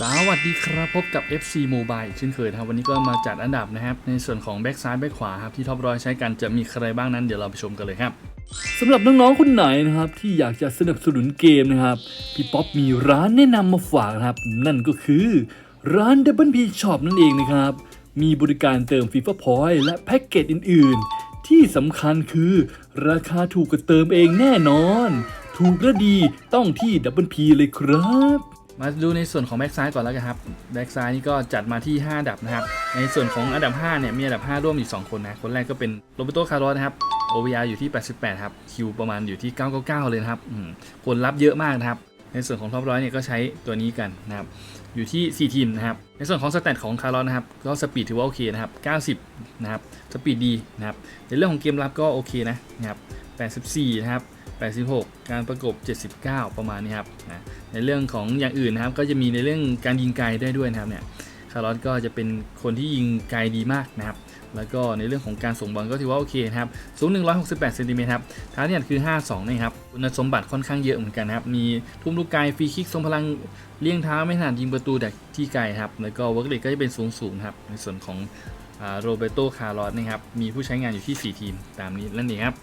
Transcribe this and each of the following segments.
สวัสดีครับ พบกับ FC Mobile อีกเช่นเคยนะครับวันนี้ก็มาจัดอันดับนะครับ ในส่วนของแบ็กซ้ายแบ็กขวาครับที่ท็อปร้อยใช้กันจะมีใครบ้างนั้นเดี๋ยวเราไปชมกันเลยครับสำหรับน้องๆคนไหนนะครับ ที่อยากจะสนับสนุนเกมนะครับ พี่ป๊อปมีร้านแนะนำมาฝากนะครับ นั่นก็คือร้าน Double P Shop นั่นเองนะครับ มีบริการเติม FIFA Point และแพ็กเกจอื่น ๆ ที่สำคัญคือราคาถูกกว่าเติมเองแน่นอน ถูกและดีต้องที่ Double P เลยครับ มาดูในส่วนของแบ็กซ้ายก่อนแล้วกันครับแบ็กซ้ายนี่ก็จัดมาที่ 5 อันดับนะครับ ในส่วนของอันดับ 5 เนี่ย มีอันดับ 5 ร่วมอยู่ 2 คนนะ คนแรกก็เป็นโรเบโตคาร์ลอสนะครับ OVR อยู่ที่ 88 ครับ คิวประมาณอยู่ที่ 999 เลยนะครับคนรับเยอะมากนะครับ ในส่วนของท็อปร้อยเนี่ยก็ใช้ตัวนี้กันนะครับ อยู่ที่ 4 ทีมนะครับ ในส่วนของสแตทของคาร์ลอสนะครับ ก็สปีดถือว่าโอเคนะครับ 90 นะครับ สปีดดีนะครับ ในเรื่องของเกมรับก็โอเคนะนะครับ 84 นะครับ86 การประกบ 79 ประมาณนี้ครับนะ ในเรื่องของอย่างอื่นนะครับ ก็จะมีในเรื่องการยิงไกลได้ด้วยนะครับเนี่ยคาร์ลอสก็จะเป็นคนที่ยิงไกลดีมากนะครับ แล้วก็ในเรื่องของการส่งบอลก็ถือว่าโอเคนะครับ สูง 168เซนติเมตรครับท้าเนี่ยคือ 52นะครับ คุณสมบัติค่อนข้างเยอะเหมือนกันนะครับ มีทุ่มลูกไกลฟรีคิกทรงพลังเลี้ยงเท้าไม่ถนัดยิงประตูจากที่ไกลครับ แล้วก็เวิร์กเลก็จะเป็นสูงสูงครับ ในส่วนของโรเบโต คาร์ลอสนะครับ มีผู้ใช้งานอยู่ที่ 4 ทีมตามนี้นั่นเองครับ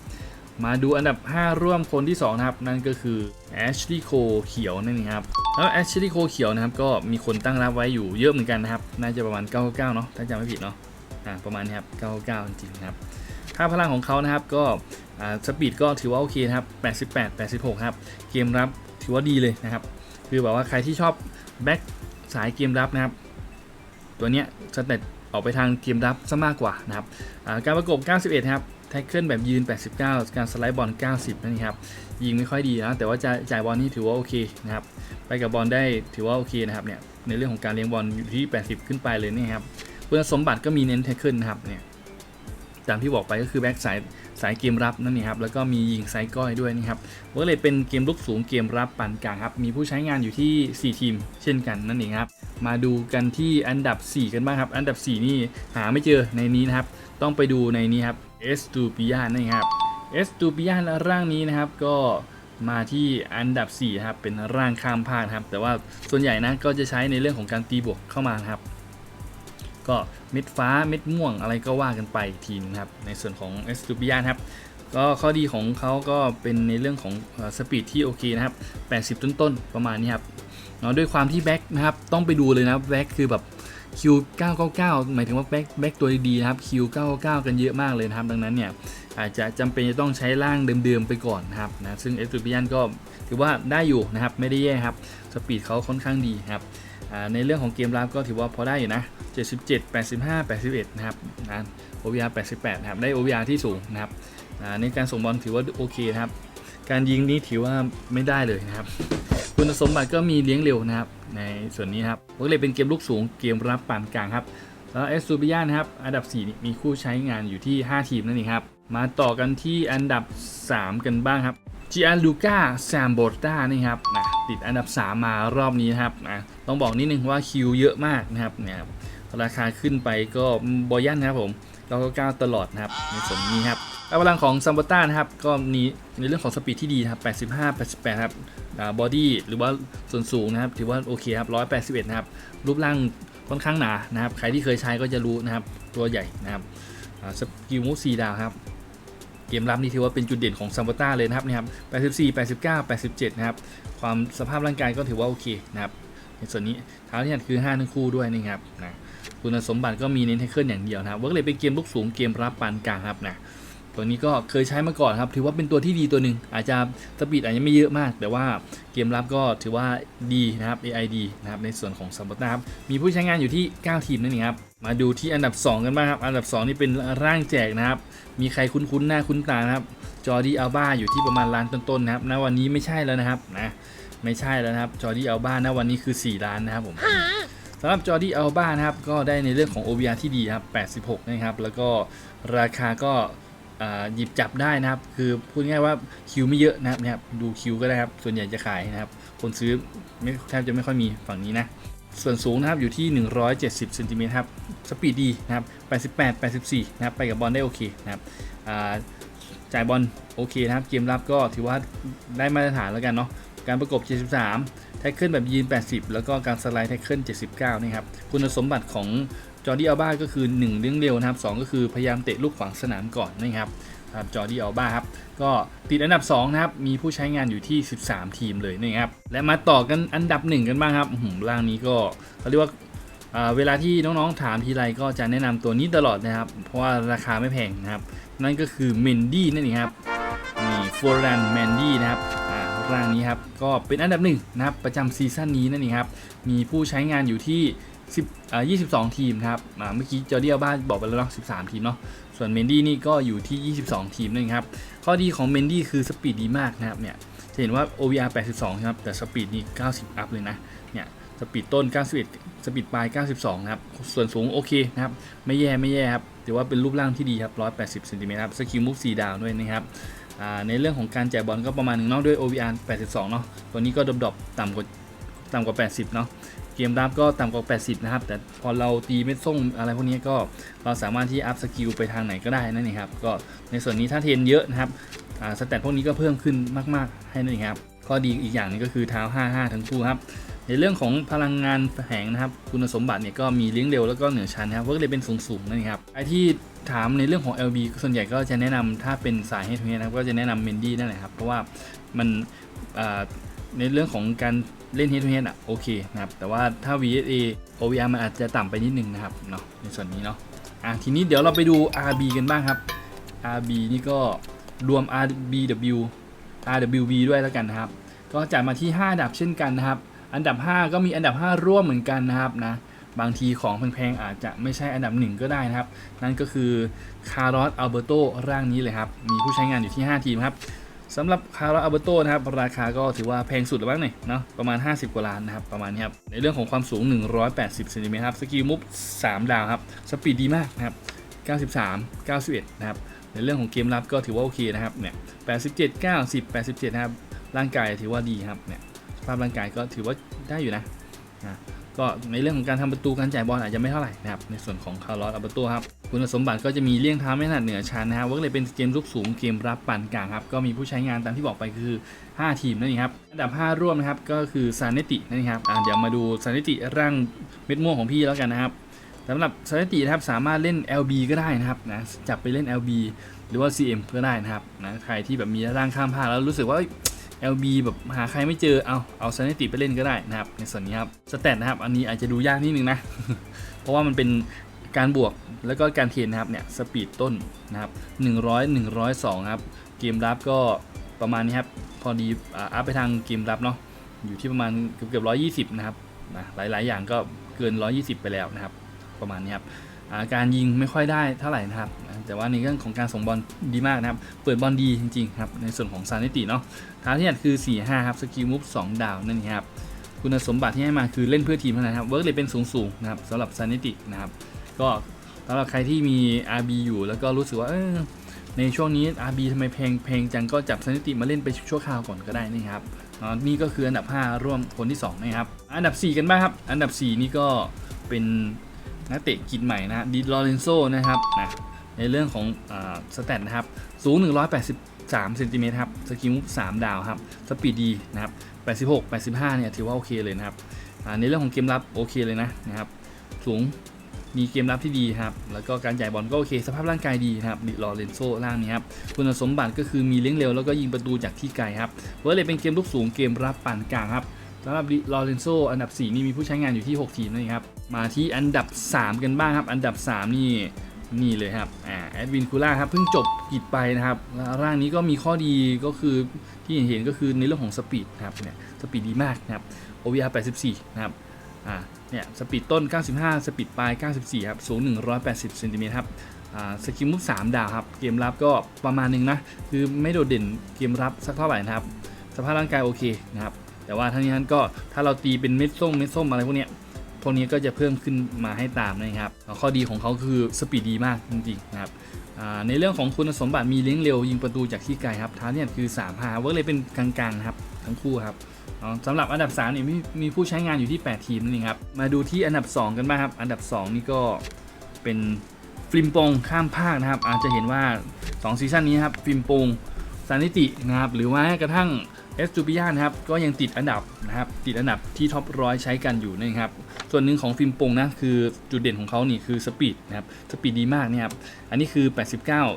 มาดูอันดับ 5 ร่วมคนที่ 2 นะครับ นั่นก็คือแอชลีย์โคเขียวนั่นเองครับแล้วแอชลีย์โคเขียวนะครับก็มีคนตั้งรับไว้อยู่เยอะเหมือนกันนะครับ น่าจะประมาณ 99 เนาะถ้าจำไม่ผิดเนาะอ่าประมาณนี้ครับ 99 จริงๆครับค่าพลังของเขานะครับก็อ่าสปีดก็ถือว่าโอเคนะครับ 88 86 ครับ เกมรับถือว่าดีเลยนะครับ คือแบบว่าใครที่ชอบแบ็กสายเกมรับนะครับ ตัวเนี้ยสเตตออกไปทางเกมรับซะมากกว่านะครับการประกบ 91 ครับ แท็กเกิลแบบยืน 89 การสไลด์บอล 90นั่นเองครับ ยิงไม่ค่อยดีนะแต่ว่าจะจ่ายบอลนี่ถือว่าโอเคนะครับ ไปกับบอลได้ถือว่าโอเคนะครับเนี่ย ในเรื่องของการเลี้ยงบอลอยู่ที่ 80 ขึ้นไปเลยนี่ครับคุณสมบัติก็มีเน้นแท็กเกิลนะครับเนี่ย ตามที่บอกไปก็คือแบ็กสายสายเกมรับนั่นเองครับ แล้วก็มียิงไซก้อยด้วยนะครับเวอร์เลเป็นเกมลุกสูงเกมรับปานกลางครับ มีผู้ใช้งานอยู่ที่ 4 ทีม เช่นกันนั่นเองครับ มาดูกันที่อันดับ 4 กันบ้างครับ อันดับ 4 นี่หาไม่เจอในนี้นะครับ ต้องไปดูในนี้ครับ เอสตูปิยานั่นเองครับเอสตูปิยานร่างนี้นะครับก็มาที่อันดับ4ครับเป็นร่างข้ามภาคครับ แต่ว่าส่วนใหญ่นะก็จะใช้ในเรื่องของการตีบวกเข้ามาครับ ก็เม็ดฟ้าเม็ดม่วงอะไรก็ว่ากันไปอีกทีนงครับ ในส่วนของเอสตูปิยานครับก็ข้อดีของเขาก็เป็นในเรื่องของสปีดที่โอเคนะครับ 80 ต้นๆ ประมาณนี้ครับเนาะด้วยความที่แบ็กนะครับ ต้องไปดูเลยนะแบ็กคือแบบ คิว999 หมายถึงว่าแบ็กแบ็กตัวดีๆครับคิว999 กันเยอะมากเลยนะครับ ดังนั้นเนี่ยอาจจะจำเป็นจะต้องใช้ร่างเดิมๆไปก่อนนะครับนะซึ่งเอสตูปิยันก็ถือว่าได้อยู่นะครับ ไม่ได้แย่ครับ สปีดเขาค่อนข้างดีครับในเรื่องของเกมรับก็ถือว่าพอได้อยู่นะ 77 85 81 นะครับนะ OVR 88 นะครับ ได้ OVR ที่สูงนะครับในการส่งบอลถือว่าโอเคครับ การยิงนี้ถือว่าไม่ได้เลยนะครับ คุณสมบัติก็มีเลี้ยงเร็วนะครับ ในส่วนนี้ครับก็เลยเป็นเกมลูกสูงเกมรับปานกลางครับ แล้วเอสตูบิยานะครับ อันดับ4นี่มีคู่ใช้งานอยู่ที่ 5 ทีมนั่นเองครับ มาต่อกันที่อันดับ 3 กันบ้างครับจิอาลูกาแซมโบตานี่ครับนะติดอันดับ 3 มารอบนี้นะครับนะต้องบอกนิดนึงว่าคิวเยอะมากนะครับเนี่ยครับราคาขึ้นไปก็บอยันนะครับผม999ตลอดนะครับในส่วนนี้ครับ กำลังของซัมโบต้านะครับก็มีในเรื่องของสปีดที่ดีนะครับ 85 88 ครับบอดี้หรือว่าส่วนสูงนะครับ ถือว่าโอเคครับ 181 นะครับ รูปร่างค่อนข้างหนานะครับ ใครที่เคยใช้ก็จะรู้นะครับ ตัวใหญ่นะครับสกิลมูสีดาวครับ เกมรับนี่ถือว่าเป็นจุดเด่นของซัมโบต้าเลยนะครับนี่ครับ 84 89 87 นะครับ ความสภาพร่างกายก็ถือว่าโอเคนะครับในส่วนนี้เท้าที่หัดคือ 5 ทั้งคู่ด้วยนะครับนะคุณสมบัติก็มีเน้นแท็กเกิลอย่างเดียวนะครับเวิร์กเลยเป็นเกมลูกสูงเกมรับปานกลางครับนะ ตัวนี้ก็เคยใช้มาก่อนครับ ถือว่าเป็นตัวที่ดีตัวหนึ่งอาจจะสปีดอาจจะไม่เยอะมาก แต่ว่าเกมรับก็ถือว่าดีนะครับ AID นะครับในส่วนของซัมบัตครับมีผู้ใช้งานอยู่ที่ 9 ทีมนั่นเองครับมาดูที่อันดับ 2 กันบ้างครับ อันดับ 2 นี่เป็นร่างแจกนะครับ มีใครคุ้นๆหน้าคุ้นตานะครับจอร์ดี้อัลบ้าอยู่ที่ประมาณล้านต้นๆนะครับณวันนี้ไม่ใช่แล้วนะครับนะไม่ใช่แล้วนะครับจอร์ดี้อัลบ้าณวันนี้คือ 4 ล้านนะครับผมสำหรับจอร์ดี้อัลบ้านะครับก็ได้ในเรื่องของ OVR ที่ดีครับ86 นะครับแล้วก็ราคาก็อ่า หยิบจับได้นะครับ คือพูดง่ายว่าคิวไม่เยอะนะครับนะครับดูคิวก็ได้ครับ ส่วนใหญ่จะขายนะครับ คนซื้อไม่แทบจะไม่ค่อยมีฝั่งนี้นะ ส่วนสูงนะครับอยู่ที่ 170เซนติเมตรครับ สปีดดีนะครับ88 84 นะครับ ไปกับบอลได้โอเคนะครับจ่ายบอลโอเคนะครับ เกมรับก็ถือว่าได้มาตรฐานแล้วกันเนาะ การประกบ 73 แท็กเกิลแบบยืน 80 แล้วก็การสไลด์แท็กเกิล79นะครับ คุณสมบัติของ จอร์ดี้อัลบาก็คือ1เลี้ยงเร็วนะครับ2ก็คือพยายามเตะลูกขวางสนามก่อนนะครับครับจอร์ดี้อัลบาครับก็ติดอันดับ 2 นะครับ มีผู้ใช้งานอยู่ที่ 13 ทีมเลยนะครับ และมาต่อกันอันดับ 1 กันบ้างครับหือล่างนี้ก็เขาเรียกว่าเวลาที่น้องๆถามทีไรก็จะแนะนำตัวนี้ตลอดนะครับ เพราะว่าราคาไม่แพงนะครับ นั่นก็คือเมนดี้นั่นเองครับนี่ฟอร์แลนแมนดี้นะครับร่างนี้ครับก็เป็นอันดับหนึ่งนะครับประจำซีซั่นนี้นั่นเองครับมีผู้ใช้งานอยู่ที่ 10อ่า22 ทีมครับอ่าเมื่อกี้จอร์เดียบ้านบอกไปแล้วเนาะ13 ทีมเนาะส่วนเมนดี้นี่ก็อยู่ที่ 22 ทีมนั่นเองครับข้อดีของเมนดี้คือสปีดดีมากนะครับเนี่ยจะเห็นว่า OVR 82ครับแต่สปีดนี่ 90 อัพเลยนะเนี่ยสปีดต้น 91 สปีดปลาย 92 นะครับ ส่วนสูงโอเคนะครับ ไม่แย่ไม่แย่ครับถือว่าเป็นรูปร่างที่ดีครับ 180เซนติเมตรครับ สกิลมูฟ4ดาวด้วยนะครับ ในเรื่องของการแจกบอลก็ประมาณหนึ่งเนอกด้วย OVR 82 เนาะ ตัวนี้ก็ดรอปต่ำกว่าต่ำกว่า 80 เนาะ กมรับก็ต่ำกว่า 80 นะครับ แต่พอเราตีเม็ดส่งอะไรพวกนี้ก็เราสามารถที่อัพสกิลไปทางไหนก็ได้นั่นเองครับ ก็ในส่วนนี้ถ้าเทรนเยอะนะครับสแตทพวกนี้ก็เพิ่มขึ้นมาก ๆ ให้นั่นเองครับ ข้อดีอีกอย่างนึงก็คือเท้า 55 ทั้งคู่ครับ ในเรื่องของพลังงานแฝงนะครับ คุณสมบัติเนี่ยก็มีเลี้ยงเร็วแล้วก็เหนือชั้นนะครับก็เลยเป็นสูงๆนั่นเองครับไอที่ถามในเรื่องของ LB ส่วนใหญ่ก็จะแนะนำถ้าเป็นสายเฮดทูเฮดนะครับก็จะแนะนำเมนดี้นั่นแหละครับเพราะว่ามันในเรื่องของการ เล่นเฮดทูเฮดอะโอเคนะครับแต่ว่าถ้า VSA OVR มันอาจจะต่ำไปนิดนึงนะครับเนาะในส่วนนี้เนาะอะทีนี้เดี๋ยวเราไปดู RB กันบ้างครับ RB นี่ก็รวม RBW RWB ด้วยแล้วกันนะครับ ก็จัดมาที่ 5 อันดับเช่นกันนะครับ อันดับ 5 ก็มีอันดับ 5 ร่วมเหมือนกันนะครับนะบางทีของแพงๆอาจจะไม่ใช่อันดับ 1 ก็ได้นะครับ นั่นก็คือคาร์ลอสอัลเบโตร่างนี้เลยครับ มีผู้ใช้งานอยู่ที่ 5 ทีมครับ สำหรับคาร์ลอสอัลเบโตนะครับราคาก็ถือว่าแพงสุดแล้วบ้างหน่อยเนาะประมาณ 50 กว่าล้านนะครับ ประมาณนี้ครับ ในเรื่องของความสูง 180เซนติเมตรครับสกิลมุฟ3 ดาวครับ สปีดดีมากนะครับ 93 91 นะครับ ในเรื่องของเกมรับก็ถือว่าโอเคนะครับเนี่ย87 90 87 นะครับ ร่างกายถือว่าดีครับเนี่ยสภาพร่างกายก็ถือว่าได้อยู่นะนะก็ในเรื่องของการทำประตูการจ่ายบอลอาจจะไม่เท่าไหร่นะครับในส่วนของคาร์ลอสอัลเบโตครับ คุณสมบัติก็จะมีเลี่ยงเท้าไม่ถนัดเหนือชั้นนะครับว่าเลยเป็นเกมลุกสูงเกมรับปานกลางครับก็มีผู้ใช้งานตามที่บอกไปคือ 5 ทีมนั่นเองครับอันดับ 5 ร่วมนะครับก็คือซานเนตินั่นเองครับเดี๋ยวมาดูซานเนติร่างเม็ดม่วงของพี่แล้วกันนะครับสำหรับซานเนตินะครับสามารถเล่น LB ก็ได้นะครับนะจับไปเล่น LB หรือว่า CM ก็ได้นะครับนะใครที่แบบมีร่างข้ามภาคแล้วรู้สึกว่า LB แบบหาใครไม่เจอเอาเอาซ a นติไปเล่นก็ได้นะครับในส่วนนี้ครับสแตทนะครับอันนี้อาจจะดูยากนิดนึงนะ เพราะว่ามันเป็น การบวกแล้วก็การเทรนนะครับเนี่ยสปีดต้นนะครับ100 102ครับเกมรับก็ประมาณนี้ครับพอดีอัพไปทางเกมรับเนาะอยู่ที่ประมาณเกือบเกือบ120 นะครับนะหลาย ๆ อย่างก็เกิน 120 ไปแล้วนะครับ ประมาณนี้ครับอาการยิงไม่ค่อยได้เท่าไหร่นะครับ แต่ว่าในเรื่องของการส่งบอลดีมากนะครับ เปิดบอลดีจริงๆครับ ในส่วนของซานิติเนาะท้าที่อัดคือ 4 5 ครับ สกิลมูฟ2ดาวนั่นเองครับ คุณสมบัติที่ให้มาคือเล่นเพื่อทีมเท่านั้นครับ เวิร์กเลยเป็นสูงๆนะครับสำหรับซานิตินะครับ ก็สำหรับใครที่มี RB อยู่แล้วก็รู้สึกว่าเออในช่วงนี้ RB ทำไมแพงแพงจังก็จับซานิติมาเล่นไปชั่วคราวก่อนก็ได้นี่ครับนี่ก็คืออันดับ 5 ร่วมคนที่ 2 นะครับ อันดับ 4 กันบ้างครับ อันดับ 4 นี่ก็เป็นนักเตะกินใหม่นะฮะดิลอเรนโซนะครับนะในเรื่องของอสแตทนะครับ สูง 183เซนติเมตรครับ สกิล3ดาวครับ สปีดดีนะครับ 86 85 เนี่ยถือว่าโอเคเลยนะครับในเรื่องของเกมรับโอเคเลยนะนะครับ สูง มีเกมรับที่ดีครับ แล้วก็การจ่ายบอลก็โอเค สภาพร่างกายดีครับดิลอเรนโซร่างนี้ครับ คุณสมบัติก็คือมีเลี้ยงเร็วแล้วก็ยิงประตูจากที่ไกลครับเวอร์เลยเป็นเกมลุกสูงเกมรับปานกลางครับสำหรับลอเรนโซอันดับ 4 นี่มีผู้ใช้งานอยู่ที่ 6 ทีมนั่นเองครับ มาที่อันดับ 3 กันบ้างครับ อันดับ 3 นี่นี่เลยครับอ่าแอดวินคูล่าครับเพิ่งจบกิจไปนะครับร่างนี้ก็มีข้อดีก็คือที่เห็นก็คือในเรื่องของสปีดครับเนี่ยสปีดดีมากนะครับ OVR 84 นะครับ อ่าเนี่ยสปีดต้น 95 สปีดปลาย 94 ครับ สูง 180เซนติเมตรครับสกิลมุก3ดาวครับ เกมรับก็ประมาณหนึงนะ คือไม่โดดเด่นเกมรับสักเท่าไหร่นะครับ สภาพร่างกายโอเคนะครับ แต่ว่าทั้งนี้ทั้งก็ถ้าเราตีเป็นเม็ดส้มเม็ดส้มอะไรพวกเนี้ยพวกนี้ก็จะเพิ่มขึ้นมาให้ตามนะครับ ข้อดีของเขาคือสปีดดีมากจริงๆนะครับในเรื่องของคุณสมบัติมีเลี้ยงเร็วยิงประตูจากที่ไกลครับท้าเนี่ยคือ3 5เวิร์กเลยเป็นกลางๆครับ ทั้งคู่ครับสำหรับอันดับ3เนี่ยมีมีผู้ใช้งานอยู่ที่ 8 ทีมนั่นเองครับ มาดูที่อันดับ 2 กันบ้างครับ อันดับ 2 นี่ก็เป็นฟิล์มโปงข้ามภาคนะครับ อาจจะเห็นว่า 2 ซีซั่นนี้ครับฟิล์มโปงซานิตินะครับหรือว่ากระทั่งเอสตูปิยานะครับก็ยังติดอันดับนะครับติดอันดับที่ท็อปร้อยใช้กันอยู่นะครับส่วนหนึ่งของฟิล์มปงนะคือจุดเด่นของเขานี่คือสปีดนะครับสปีดดีมากเนี่ยครับอันนี้คือ 89อ่า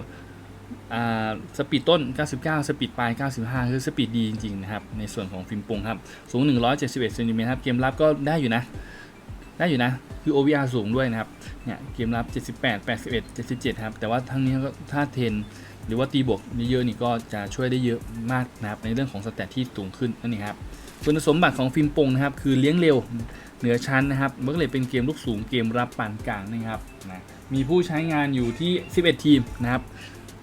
สปีดต้น 99 สปีดปลาย 95 คือสปีดดีจริงๆนะครับ ในส่วนของฟิล์มปงครับ สูง 171เซนติเมตรครับ เกมรับก็ได้อยู่นะ ได้อยู่นะ คือ OVR สูงด้วยนะครับ เนี่ย เกมรับ 78 81 77 ครับ แต่ว่าทั้งนี้ก็ถ้าเทน หรือว่าตีบวกเยอะๆนี่ก็จะช่วยได้เยอะมากนะครับ ในเรื่องของสแตทที่สูงขึ้นนั่นเองครับ คุณสมบัติของฟิล์มปงนะครับ คือเลี้ยงเร็ว เหนือชั้นนะครับมันก็เลยเป็นเกมลูกสูง เกมรับปานกลางนะครับนะมีผู้ใช้งานอยู่ที่ 11 ทีมนะครับ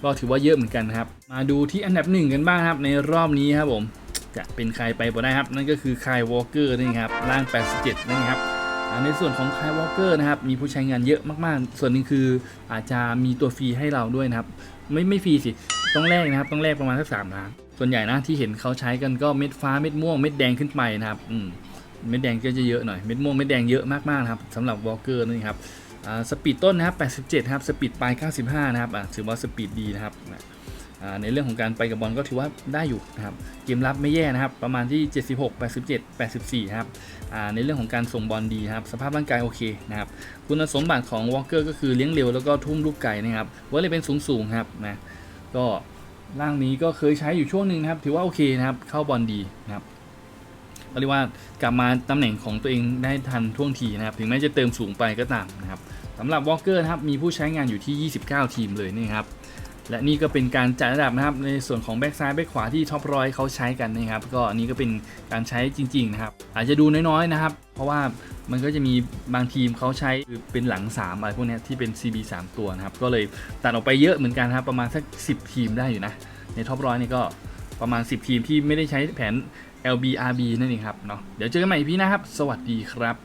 ก็ถือว่าเยอะเหมือนกันครับ มาดูที่อันดับหนึ่งกันบ้างครับในรอบนี้ครับผมจะเป็นใครไปบ่ได้ครับ นั่นก็คือคายวอลเกอร์นี่ครับร่าง 87นั่ครับในส่วนของคายวอลเกอร์นะครับมีผู้ใช้งานเยอะมากๆ ส่วนหนึ่งคืออาจจะมีตัวฟรีให้เราด้วยนะครับ ไม่ไม่ฟรีสิต้องแลกนะครับต้องแลกประมาณสักสามล้านส่วนใหญ่นะที่เห็นเขาใช้กันก็เม็ดฟ้าเม็ดม่วงเม็ดแดงขึ้นไปนะครับอืมเม็ดแดงก็จะเยอะหน่อยเม็ดม่วงเม็ดแดงเยอะมากๆนะครับสำหรับวอลเกอร์นี่ครับ สปีดต้นนะครับ87ครับสปีดปลาย95นะครับถือว่าสปีดดีนะครับในเรื่องของการไปกับบอลก็ถือว่าได้อยู่นะครับเกมรับไม่แย่นะครับประมาณที่ 76 87 84ครับในเรื่องของการส่งบอลดีครับสภาพร่างกายโอเคนะครับคุณสมบัติของวอลเกอร์ก็คือเลี้ยงเร็วแล้วก็ทุ่มลูกไก่นะครับว่าเลยเป็นสูงสูงครับนะก็ร่างนี้ก็เคยใช้อยู่ช่วงหนึ่งนะครับถือว่าโอเคนะครับเข้าบอลดีนะครับ ก็เรียกว่ากลับมาตำแหน่งของตัวเองได้ทันท่วงทีนะครับ ถึงแม้จะเติมสูงไปก็ตามนะครับสำหรับวอลเกอร์นะครับมีผู้ใช้งานอยู่ที่ 29 ทีมเลยนี่ครับและนี่ก็เป็นการจัดระดับนะครับในส่วนของแบ็กซ้ายแบ็กขวาที่ท็อปร้อยเขาใช้กันนะครับก็อันนี้ก็เป็นการใช้จริงๆนะครับอาจจะดูน้อยๆนะครับ เพราะว่ามันก็จะมีบางทีมเขาใช้เป็นหลัง 3 อะไรพวกนี้ที่เป็น CB 3 ตัวนะครับก็เลยตัดออกไปเยอะเหมือนกันครับประมาณสัก 10 ทีมได้อยู่นะในท็อปร้อยนี่ก็ประมาณ 10 ทีมที่ไม่ได้ใช้แผน LBRB นั่นเองครับเนาะเดี๋ยวเจอกันใหม่พี่นะครับ สวัสดีครับ